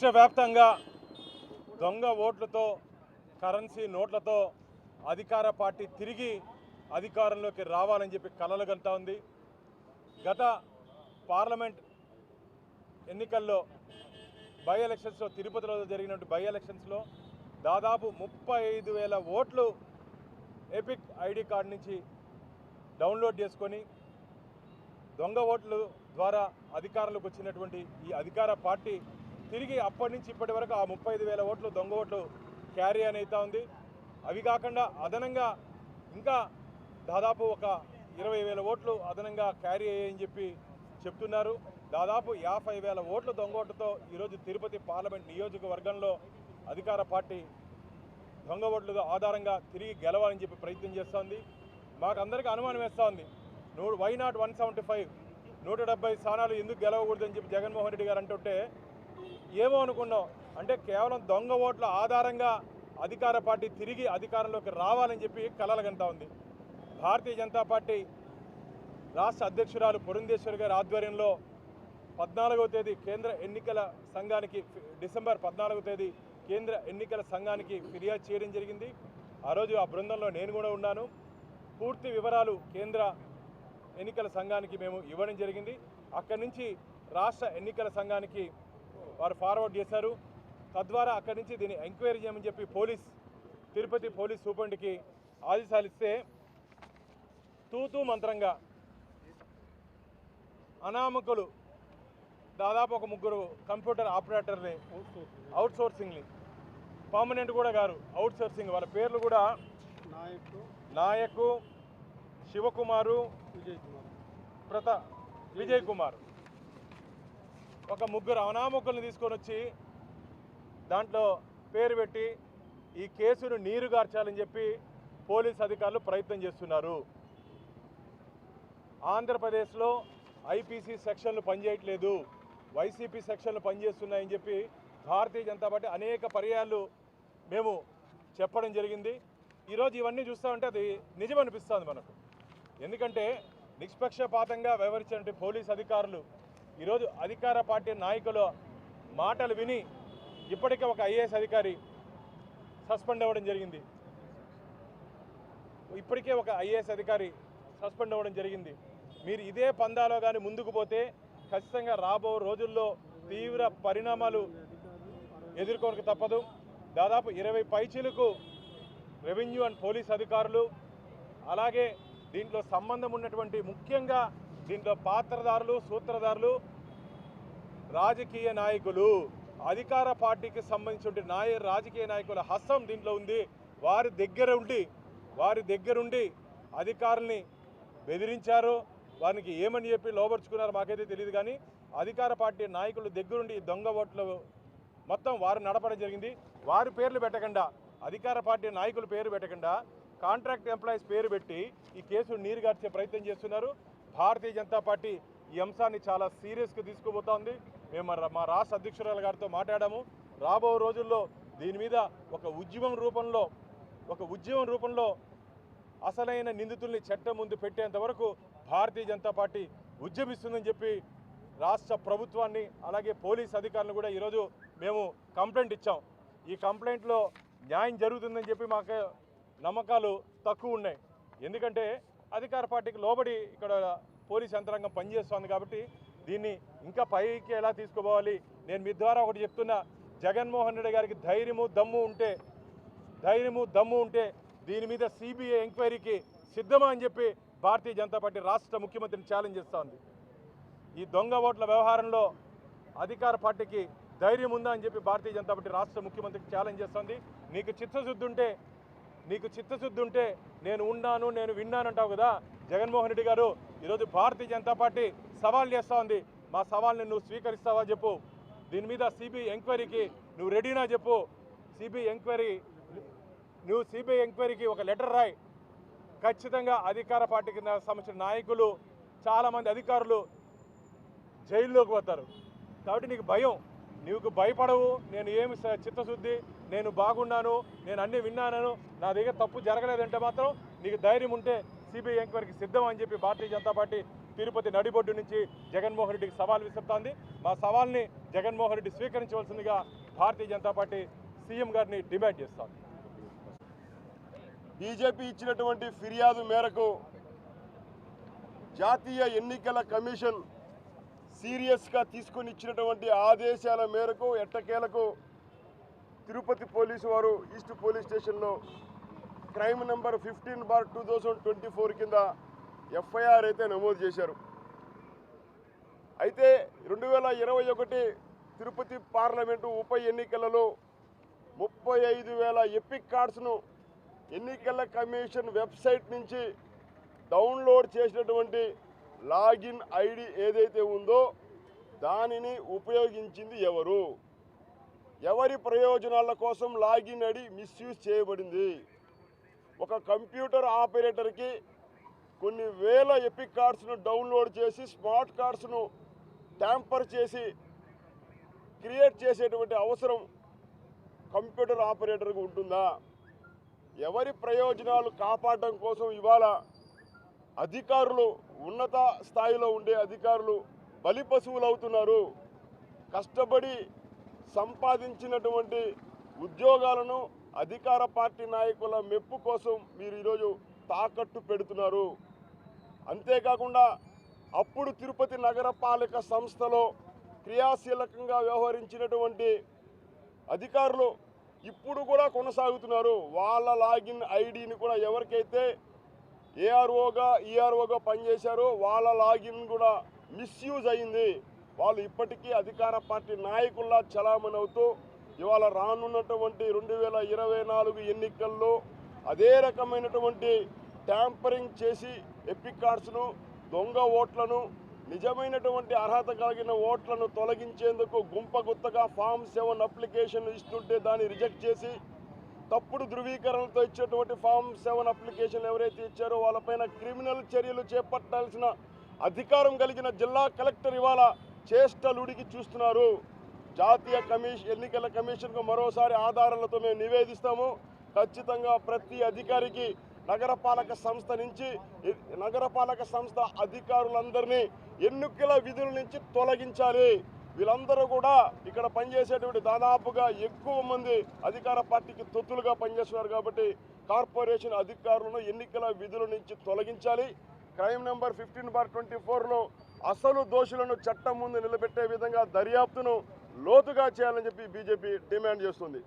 రాష్ట్ర వ్యాప్తంగా దొంగ ఓట్లతో కరెన్సీ నోట్లతో అధికార పార్టీ తిరిగి అధికారంలోకి రావాలని చెప్పి కలలు కంటా ఉంది. గత పార్లమెంట్ ఎన్నికల్లో బై ఎలక్షన్స్లో తిరుపతిలో జరిగినట్టు బై ఎలక్షన్స్లో దాదాపు ముప్పై ఐదు వేల ఓట్లు ఎపిక్ ఐడి కార్డు నుంచి డౌన్లోడ్ చేసుకొని దొంగ ఓట్లు ద్వారా అధికారంలోకి వచ్చినటువంటి ఈ అధికార పార్టీ తిరిగి అప్పటి నుంచి ఇప్పటి వరకు ఆ ముప్పై ఐదు వేల ఓట్లు దొంగ ఓట్లు క్యారీ అని అవుతా ఉంది. అవి కాకుండా అదనంగా ఇంకా దాదాపు ఒక ఇరవై వేల ఓట్లు అదనంగా క్యారీ అయ్యాయని చెప్పి చెప్తున్నారు. దాదాపు యాభై వేల ఓట్లు దొంగ ఓట్లతో ఈరోజు తిరుపతి పార్లమెంట్ నియోజకవర్గంలో అధికార పార్టీ దొంగ ఓట్ల ఆధారంగా తిరిగి గెలవాలని చెప్పి ప్రయత్నం చేస్తోంది. మాకు అందరికీ అనుమానం వేస్తూ ఉంది no why not one seventy five నూట డెబ్బై స్థానాలు ఎందుకు గెలవకూడదని చెప్పి జగన్మోహన్ రెడ్డి గారు అంటుంటే ఏమో అనుకున్నాం అంటే కేవలం దొంగ ఓట్ల ఆధారంగా అధికార పార్టీ తిరిగి అధికారంలోకి రావాలని చెప్పి కలలుగంటా ఉంది. భారతీయ జనతా పార్టీ రాష్ట్ర అధ్యక్షురాలు పురంధేశ్వరి గారి ఆధ్వర్యంలో పద్నాలుగవ తేదీ కేంద్ర ఎన్నికల సంఘానికి డిసెంబర్ పద్నాలుగవ తేదీ కేంద్ర ఎన్నికల సంఘానికి ఫిర్యాదు చేయడం జరిగింది. ఆ రోజు ఆ బృందంలో నేను కూడా ఉన్నాను. పూర్తి వివరాలు కేంద్ర ఎన్నికల సంఘానికి మేము ఇవ్వడం జరిగింది. అక్కడి నుంచి రాష్ట్ర ఎన్నికల సంఘానికి వారు ఫార్వర్డ్ చేశారు. తద్వారా అక్కడి నుంచి దీన్ని ఎంక్వైరీ చేయమని చెప్పి పోలీస్ తిరుపతి పోలీస్ సూపరింటెండెంట్కి ఆదేశాలు ఇస్తే తూతూ మంత్రంగా అనామకులు దాదాపు ఒక ముగ్గురు కంప్యూటర్ ఆపరేటర్ని అవుట్ సోర్సింగ్ని పర్మనెంట్ కూడా గారు అవుట్ సోర్సింగ్ వాళ్ళ పేర్లు కూడా నాయకు నాయకు శివకుమారు విజయ్ కుమార్. ప్రతా విజయ్ కుమార్. ఒక ముగ్గురు అనామకుల్ని తీసుకొని వచ్చి దాంట్లో పేరు పెట్టి ఈ కేసును నీరుగార్చాలని చెప్పి పోలీస్ అధికారులు ప్రయత్నం చేస్తున్నారు. ఆంధ్రప్రదేశ్లో ఐపీసీ సెక్షన్లు పనిచేయట్లేదు. వైసీపీ సెక్షన్లు పనిచేస్తున్నాయని చెప్పి భారతీయ జనతా పార్టీ అనేక పర్యాలు మేము చెప్పడం జరిగింది. ఈరోజు ఇవన్నీ చూస్తూ ఉంటే అది నిజం అనిపిస్తుంది మనకు. ఎందుకంటే నిష్పక్షపాతంగా వ్యవహరించినటువంటి పోలీస్ అధికారులు ఈరోజు అధికార పార్టీ నాయకులు మాటలు విని ఇప్పటికే ఒక ఐఏఎస్ అధికారి సస్పెండ్ అవ్వడం జరిగింది. ఇప్పటికే ఒక ఐఏఎస్ అధికారి సస్పెండ్ అవ్వడం జరిగింది. మీరు ఇదే పందాలో కానీ ముందుకు పోతే ఖచ్చితంగా రాబో రోజుల్లో తీవ్ర పరిణామాలు ఎదుర్కోనక తప్పదు. దాదాపు ఇరవై పైచీలకు రెవెన్యూ అండ్ పోలీస్ అధికారులు అలాగే దీంట్లో సంబంధం ఉన్నటువంటి ముఖ్యంగా దీంట్లో పాత్రదారులు సూత్రధారులు రాజకీయ నాయకులు అధికార పార్టీకి సంబంధించిన నాయ రాజకీయ నాయకుల హస్తం దీంట్లో ఉంది. వారి దగ్గర ఉండి వారి దగ్గరుండి అధికారుల్ని బెదిరించారు. వారికి ఏమని చెప్పి లోపరుచుకున్నారో మాకైతే తెలియదు కానీ అధికార పార్టీ నాయకుల దగ్గరుండి దొంగ ఓట్లు మొత్తం వారు నడపడం జరిగింది. వారి పేర్లు పెట్టకుండా అధికార పార్టీ నాయకుల పేరు పెట్టకుండా కాంట్రాక్ట్ ఎంప్లాయీస్ పేరు పెట్టి ఈ కేసు నీరుగార్చే ప్రయత్నం చేస్తున్నారు. భారతీయ జనతా పార్టీ ఈ అంశాన్ని చాలా సీరియస్గా తీసుకుపోతోంది. మేము మా- మా రాష్ట్ర అధ్యక్షురాలు గారితో మాట్లాడాము. రాబో రోజుల్లో దీని మీద ఒక ఉద్యమం రూపంలో ఒక ఉద్యమం రూపంలో అసలైన నిందితుల్ని చట్టం ముందు పెట్టేంత వరకు భారతీయ జనతా పార్టీ ఉద్యమిస్తుందని చెప్పి రాష్ట్ర ప్రభుత్వాన్ని అలాగే పోలీస్ అధికారులను కూడా ఈరోజు మేము కంప్లైంట్ ఇచ్చాం. ఈ కంప్లైంట్లో న్యాయం జరుగుతుందని చెప్పి మాకు నమ్మకాలు తక్కువ ఉన్నాయి. ఎందుకంటే అధికార పార్టీకి లోబడి ఇక్కడ పోలీస్ యంత్రాంగం పనిచేస్తోంది కాబట్టి దీన్ని ఇంకా పైకి ఎలా తీసుకోవాలి నేను మీ ద్వారా ఒకటి చెప్తున్నా. జగన్మోహన్ రెడ్డి గారికి ధైర్యము దమ్ము ఉంటే ధైర్యము దమ్ము ఉంటే దీని మీద సిబిఐ ఎంక్వైరీకి సిద్ధమా అని చెప్పి భారతీయ జనతా పార్టీ రాష్ట్ర ముఖ్యమంత్రిని ఛాలెంజ్ చేస్తోంది. ఈ దొంగ ఓట్ల వ్యవహారంలో అధికార పార్టీకి ధైర్యం ఉందా అని చెప్పి భారతీయ జనతా పార్టీ రాష్ట్ర ముఖ్యమంత్రికి ఛాలెంజ్ చేస్తుంది. నీకు చిత్తశుద్ధి ఉంటే నీకు చిత్తశుద్ధి ఉంటే నేను ఉన్నాను నేను విన్నాను అంటావు కదా? జగన్మోహన్ రెడ్డి గారు ఈరోజు భారతీయ జనతా పార్టీ సవాల్ చేస్తూ ఉంది మా సవాల్ని నువ్వు స్వీకరిస్తావా చెప్పు. దీని మీద సిబిఐ ఎంక్వైరీకి నువ్వు రెడీనా చెప్పు. సిబిఐ ఎంక్వైరీ నువ్వు సిబిఐ ఎంక్వైరీకి ఒక లెటర్ రాయి. ఖచ్చితంగా అధికార పార్టీకి సంబంధించిన నాయకులు చాలామంది అధికారులు జైల్లోకి పోతారు. కాబట్టి నీకు భయం. నీకు భయపడవు. నేను ఏమి స- చిత్తశుద్ధి నేను బాగున్నాను నేను అన్నీ విన్నాను నా దగ్గర తప్పు జరగలేదంటే మాత్రం నీకు ధైర్యం ఉంటే సిబిఐ ఎంక్వైరీకి సిద్ధం అని చెప్పి భారతీయ జనతా పార్టీ తిరుపతి నడిబొడ్డు నుంచి జగన్మోహన్ రెడ్డికి సవాల్ విసురుతోంది. మా సవాల్ని జగన్మోహన్ రెడ్డి స్వీకరించవలసిందిగా భారతీయ జనతా పార్టీ సీఎం గారిని డిమాండ్ చేస్తోంది బీజేపీ ఇచ్చినటువంటి ఫిర్యాదు మేరకు జాతీయ ఎన్నికల కమిషన్ సీరియస్గా తీసుకొని ఇచ్చినటువంటి ఆదేశాల మేరకు ఎట్టకేలకు తిరుపతి పోలీసు వారు ఈస్ట్ పోలీస్ స్టేషన్లో crime number fifteen bar two thousand twenty four కింద ఎఫ్ఐఆర్ అయితే నమోదు చేశారు. అయితే రెండు వేల ఇరవై ఒకటి తిరుపతి పార్లమెంటు ఉప ఎన్నికలలో ముప్పై ఐదు వేల ఎపిక్ కార్డ్స్ను ఎన్నికల కమిషన్ వెబ్సైట్ నుంచి డౌన్లోడ్ చేసినటువంటి లాగిన్ ఐడి ఏదైతే ఉందో దానిని ఉపయోగించింది ఎవరు? ఎవరి ప్రయోజనాల కోసం లాగిన్ అడి మిస్యూజ్ చేయబడింది. ఒక కంప్యూటర్ ఆపరేటర్కి కొన్ని వేల ఎపిక్ కార్డ్స్ను డౌన్లోడ్ చేసి స్మార్ట్ కార్డ్స్ను ట్యాంపర్ చేసి క్రియేట్ చేసేటువంటి అవసరం కంప్యూటర్ ఆపరేటర్కి ఉంటుందా? ఎవరి ప్రయోజనాలు కాపాడడం కోసం ఇవాళ అధికారులు ఉన్నత స్థాయిలో ఉండే అధికారులు బలి పశువులు అవుతున్నారు కష్టపడి సంపాదించినటువంటి ఉద్యోగాలను అధికార పార్టీ నాయకుల మెప్పు కోసం మీరు ఈరోజు తాకట్టు పెడుతున్నారు. అంతేకాకుండా అప్పుడు తిరుపతి నగరపాలక సంస్థలో క్రియాశీలకంగా వ్యవహరించినటువంటి అధికారులు ఇప్పుడు కూడా కొనసాగుతున్నారు. వాళ్ళ లాగిన్ ఐడిని కూడా ఎవరికైతే ఏఆర్ఓగా ఈఆర్ఓగా పనిచేశారో వాళ్ళ లాగిన్ కూడా మిస్యూజ్ అయింది. వాళ్ళు ఇప్పటికీ అధికార పార్టీ నాయకుల్లా చలామణి అవుతూ ఇవాళ రానున్నటువంటి రెండు వేల ఇరవై నాలుగు ఎన్నికల్లో అదే రకమైనటువంటి ట్యాంపరింగ్ చేసి ఎపిక్ కార్డ్స్ను దొంగ ఓట్లను నిజమైనటువంటి అర్హత కలిగిన ఓట్లను తొలగించేందుకు గుంపగుత్తగా ఫామ్ సెవెన్ అప్లికేషన్ ఇస్తుంటే దాన్ని రిజెక్ట్ చేసి తప్పుడు ధృవీకరణలతో ఇచ్చేటువంటి ఫామ్ సెవెన్ అప్లికేషన్ ఎవరైతే ఇచ్చారో వాళ్ళపైన క్రిమినల్ చర్యలు చేపట్టాల్సిన అధికారం కలిగిన జిల్లా కలెక్టర్ ఇవాళ చేష్టలుడికి చూస్తున్నారు. జాతీయ కమిషన్ ఎన్నికల కమిషన్కు మరోసారి ఆధారాలతో మేము నివేదిస్తాము. ఖచ్చితంగా ప్రతి అధికారికి నగరపాలక సంస్థ నుంచి నగరపాలక సంస్థ అధికారులందరినీ ఎన్నికల విధుల నుంచి తొలగించాలి. వీళ్ళందరూ కూడా ఇక్కడ పనిచేసేటువంటి దాదాపుగా ఎక్కువ మంది అధికార పార్టీకి తొత్తులుగా పనిచేస్తున్నారు కాబట్టి కార్పొరేషన్ అధికారులను ఎన్నికల విధుల నుంచి తొలగించాలి. Crime number fifteen bar twenty ఫోర్లో అసలు దోషులను చట్టం ముందు నిలబెట్టే విధంగా దర్యాప్తును లోతుగా చేయాలని చెప్పి బీజేపీ డిమాండ్ చేస్తుంది.